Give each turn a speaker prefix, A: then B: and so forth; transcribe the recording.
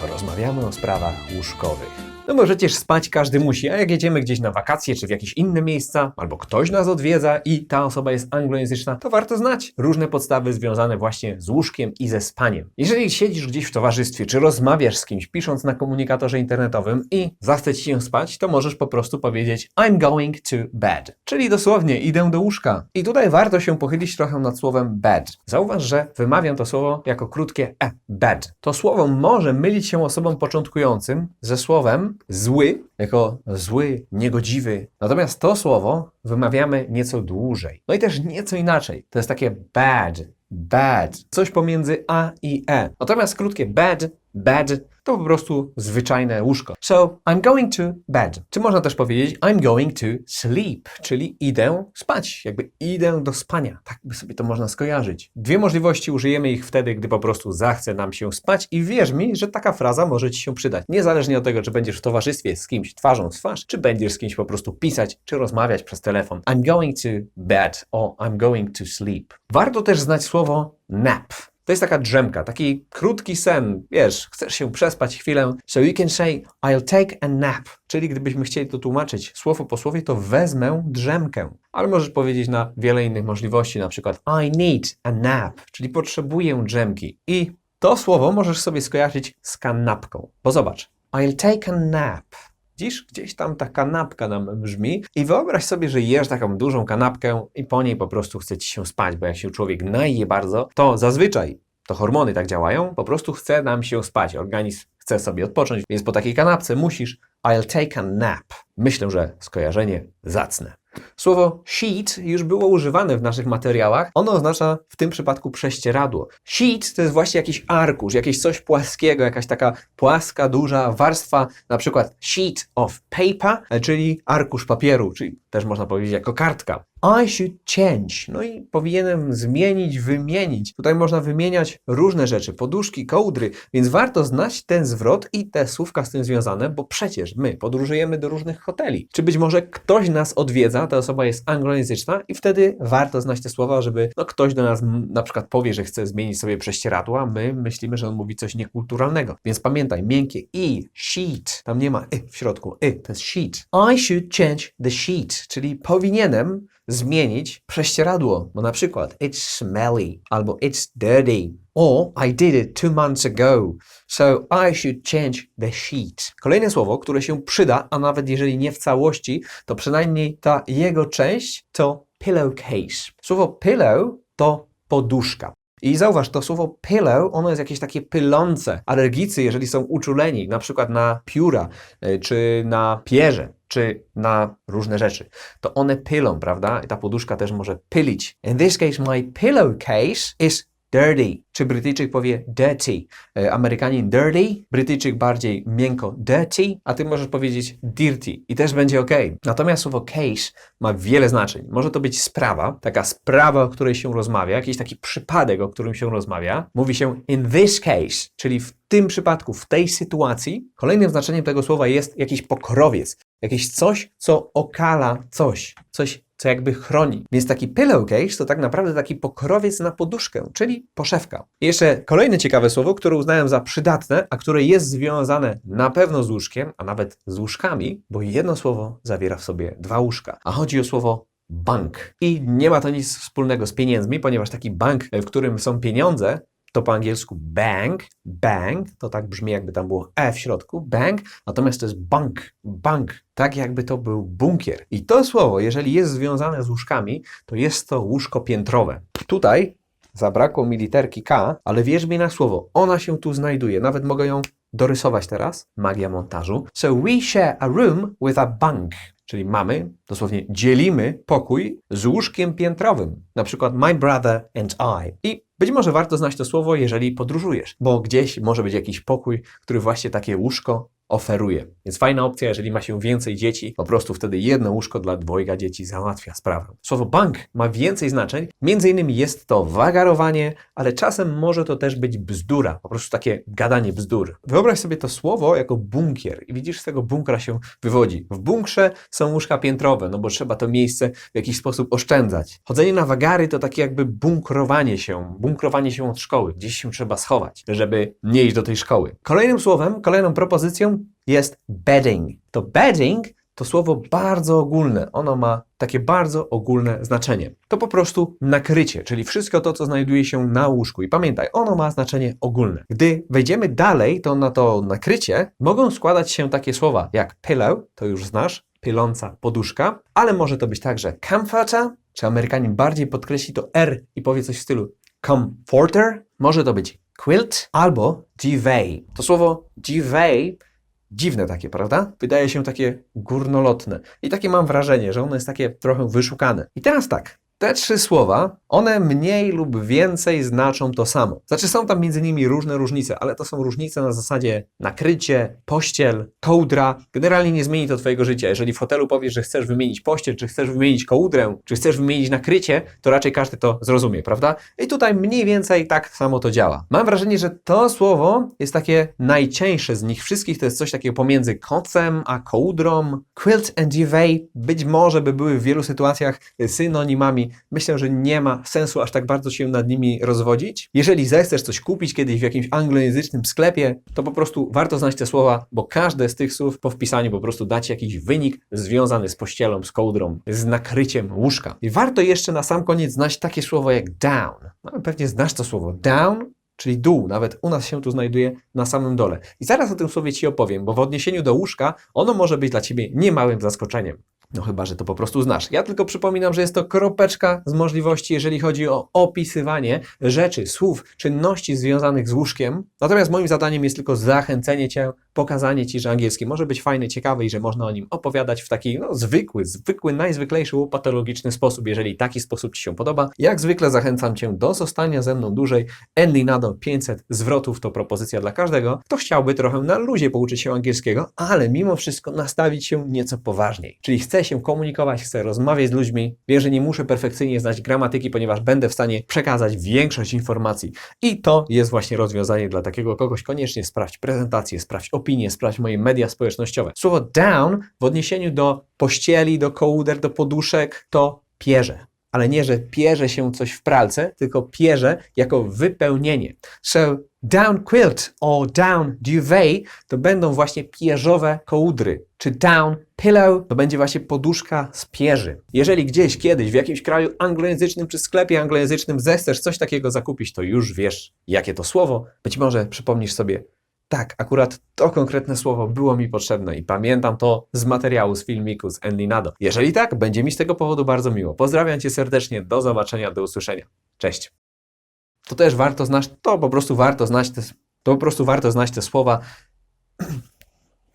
A: porozmawiamy o sprawach łóżkowych. No bo przecież spać każdy musi, a jak jedziemy gdzieś na wakacje czy w jakieś inne miejsca, albo ktoś nas odwiedza i ta osoba jest anglojęzyczna, to warto znać różne podstawy związane właśnie z łóżkiem i ze spaniem. Jeżeli siedzisz gdzieś w towarzystwie, czy rozmawiasz z kimś, pisząc na komunikatorze internetowym i zachce się spać, to możesz po prostu powiedzieć I'm going to bed, czyli dosłownie idę do łóżka. I tutaj warto się pochylić trochę nad słowem bed. Zauważ, że wymawiam to słowo jako krótkie e, bed. To słowo może mylić się osobom początkującym ze słowem zły, jako zły, niegodziwy. Natomiast to słowo wymawiamy nieco dłużej. No i też nieco inaczej. To jest takie bad, bad. Coś pomiędzy a i e. Natomiast krótkie bed, bed to po prostu zwyczajne łóżko. So, I'm going to bed. Czy można też powiedzieć I'm going to sleep, czyli idę spać, jakby idę do spania. Tak by sobie to można skojarzyć. Dwie możliwości, użyjemy ich wtedy, gdy po prostu zachce nam się spać i wierz mi, że taka fraza może Ci się przydać. Niezależnie od tego, czy będziesz w towarzystwie z kimś twarzą w twarz, czy będziesz z kimś po prostu pisać, czy rozmawiać przez telefon. I'm going to bed or I'm going to sleep. Warto też znać słowo nap. To jest taka drzemka, taki krótki sen. Wiesz, chcesz się przespać chwilę. So you can say, I'll take a nap. Czyli gdybyśmy chcieli to tłumaczyć słowo po słowie, to wezmę drzemkę. Ale możesz powiedzieć na wiele innych możliwości, na przykład I need a nap, czyli potrzebuję drzemki. I to słowo możesz sobie skojarzyć z kanapką. Bo zobacz, I'll take a nap. Dziś gdzieś tam ta kanapka nam brzmi i wyobraź sobie, że jesz taką dużą kanapkę i po niej po prostu chce ci się spać, bo jak się człowiek naje bardzo, to zazwyczaj to hormony tak działają, po prostu chce nam się spać. Organizm chce sobie odpocząć, więc po takiej kanapce musisz I'll take a nap. Myślę, że skojarzenie zacne. Słowo sheet już było używane w naszych materiałach. Ono oznacza w tym przypadku prześcieradło. Sheet to jest właśnie jakiś arkusz, jakieś coś płaskiego, jakaś taka płaska, duża warstwa, na przykład sheet of paper, czyli arkusz papieru, czyli też można powiedzieć jako kartka. I should change. No i powinienem zmienić, wymienić. Tutaj można wymieniać różne rzeczy, poduszki, kołdry, więc warto znać ten zwrot i te słówka z tym związane, bo przecież my podróżujemy do różnych hoteli. Czy być może ktoś nas odwiedza, ta osoba jest anglojęzyczna i wtedy warto znać te słowa, żeby no, ktoś do nas na przykład powie, że chce zmienić sobie prześcieradło, a my myślimy, że on mówi coś niekulturalnego. Więc pamiętaj, miękkie i, sheet, tam nie ma y w środku, y, to jest sheet. I should change the sheet, czyli powinienem zmienić prześcieradło, bo na przykład it's smelly albo it's dirty or I did it two months ago, so I should change the sheet. Kolejne słowo, które się przyda, a nawet jeżeli nie w całości, to przynajmniej ta jego część to pillowcase. Słowo pillow to poduszka. I zauważ, to słowo pillow, ono jest jakieś takie pylące. Alergicy, jeżeli są uczuleni, na przykład na pióra, y, czy na pierze, czy na różne rzeczy, to one pylą, prawda? I ta poduszka też może pylić. In this case, my pillowcase is dirty. Czy Brytyjczyk powie dirty? E, Amerykanin dirty, Brytyjczyk bardziej miękko dirty, a ty możesz powiedzieć dirty i też będzie ok. Natomiast słowo case ma wiele znaczeń. Może to być sprawa, taka sprawa, o której się rozmawia, jakiś taki przypadek, o którym się rozmawia. Mówi się in this case, czyli w tym przypadku, w tej sytuacji. Kolejnym znaczeniem tego słowa jest jakiś pokrowiec, jakieś coś, co okala coś, coś co jakby chroni. Więc taki pillowcase to tak naprawdę taki pokrowiec na poduszkę, czyli poszewka. I jeszcze kolejne ciekawe słowo, które uznałem za przydatne, a które jest związane na pewno z łóżkiem, a nawet z łóżkami, bo jedno słowo zawiera w sobie dwa łóżka. A chodzi o słowo bank. I nie ma to nic wspólnego z pieniędzmi, ponieważ taki bank, w którym są pieniądze, to po angielsku bank, bank, to tak brzmi jakby tam było E w środku, bank, natomiast to jest bank, bank, tak jakby to był bunkier. I to słowo, jeżeli jest związane z łóżkami, to jest to łóżko piętrowe. Tutaj zabrakło mi literki K, ale wierz mi na słowo, ona się tu znajduje, nawet mogę ją dorysować teraz, magia montażu. So we share a room with a bunk. Czyli mamy, dosłownie dzielimy pokój z łóżkiem piętrowym. Na przykład my brother and I. I być może warto znać to słowo, jeżeli podróżujesz, bo gdzieś może być jakiś pokój, który właśnie takie łóżko oferuje. Więc fajna opcja, jeżeli ma się więcej dzieci, po prostu wtedy jedno łóżko dla dwojga dzieci załatwia sprawę. Słowo bank ma więcej znaczeń, między innymi jest to wagarowanie, ale czasem może to też być bzdura, po prostu takie gadanie bzdur. Wyobraź sobie to słowo jako bunkier i widzisz, z tego bunkra się wywodzi. W bunkrze są łóżka piętrowe, no bo trzeba to miejsce w jakiś sposób oszczędzać. Chodzenie na wagary to takie jakby bunkrowanie się, bunkrowanie się od szkoły. Gdzieś się trzeba schować, żeby nie iść do tej szkoły. Kolejnym słowem, kolejną propozycją jest bedding. To bedding to słowo bardzo ogólne. Ono ma takie bardzo ogólne znaczenie. To po prostu nakrycie, czyli wszystko to, co znajduje się na łóżku. I pamiętaj, ono ma znaczenie ogólne. Gdy wejdziemy dalej, to na to nakrycie mogą składać się takie słowa jak pillow, to już znasz, pyląca poduszka, ale może to być także comforter, czy Amerykanin bardziej podkreśli to R i powie coś w stylu comforter, może to być quilt albo duvet. To słowo duvet dziwne takie, prawda? Wydaje się takie górnolotne. I takie mam wrażenie, że ono jest takie trochę wyszukane. I teraz tak. Te trzy słowa, one mniej lub więcej znaczą to samo. Znaczy są tam między nimi różne różnice, ale to są różnice na zasadzie nakrycie, pościel, kołdra. Generalnie nie zmieni to Twojego życia. Jeżeli w hotelu powiesz, że chcesz wymienić pościel, czy chcesz wymienić kołdrę, czy chcesz wymienić nakrycie, to raczej każdy to zrozumie, prawda? I tutaj mniej więcej tak samo to działa. Mam wrażenie, że to słowo jest takie najcieńsze z nich wszystkich. To jest coś takiego pomiędzy kocem a kołdrą. Quilt and duvet być może by były w wielu sytuacjach synonimami. Myślę, że nie ma sensu aż tak bardzo się nad nimi rozwodzić. Jeżeli zechcesz coś kupić kiedyś w jakimś anglojęzycznym sklepie, to po prostu warto znać te słowa, bo każde z tych słów po wpisaniu po prostu da ci jakiś wynik związany z pościelą, z kołdrą, z nakryciem łóżka. I warto jeszcze na sam koniec znać takie słowo jak down. No, pewnie znasz to słowo. Down czyli dół, nawet u nas się tu znajduje na samym dole. I zaraz o tym słowie Ci opowiem, bo w odniesieniu do łóżka ono może być dla Ciebie niemałym zaskoczeniem. No chyba, że to po prostu znasz. Ja tylko przypominam, że jest to kropeczka z możliwości, jeżeli chodzi o opisywanie rzeczy, słów, czynności związanych z łóżkiem. Natomiast moim zadaniem jest tylko zachęcenie Cię, pokazanie Ci, że angielski może być fajny, ciekawy i że można o nim opowiadać w taki no, zwykły, zwykły, najzwyklejszy, patologiczny sposób. Jeżeli taki sposób Ci się podoba, jak zwykle zachęcam Cię do zostania ze mną dłużej. Enlinado 500 zwrotów to propozycja dla każdego, kto chciałby trochę na luzie pouczyć się angielskiego, ale mimo wszystko nastawić się nieco poważniej. Czyli chcę się komunikować, chcę rozmawiać z ludźmi. Wiem, że nie muszę perfekcyjnie znać gramatyki, ponieważ będę w stanie przekazać większość informacji. I to jest właśnie rozwiązanie dla takiego kogoś. Koniecznie sprawdź prezentację, sprawdź opinię, sprawdź moje media społecznościowe. Słowo down w odniesieniu do pościeli, do kołder, do poduszek to pierze ale nie, że pierze się coś w pralce, tylko pierze jako wypełnienie. So down quilt or down duvet to będą właśnie pierzowe kołdry, czy down pillow to będzie właśnie poduszka z pierzy. Jeżeli gdzieś kiedyś w jakimś kraju anglojęzycznym czy sklepie anglojęzycznym zechcesz coś takiego zakupić, to już wiesz, jakie to słowo. Być może przypomnisz sobie, tak, akurat to konkretne słowo było mi potrzebne i pamiętam to z materiału, z filmiku, z Enlinado. Jeżeli tak, będzie mi z tego powodu bardzo miło. Pozdrawiam Cię serdecznie, do zobaczenia, do usłyszenia. Cześć. To też warto znać, to po prostu warto znać te, to po prostu warto znać te słowa.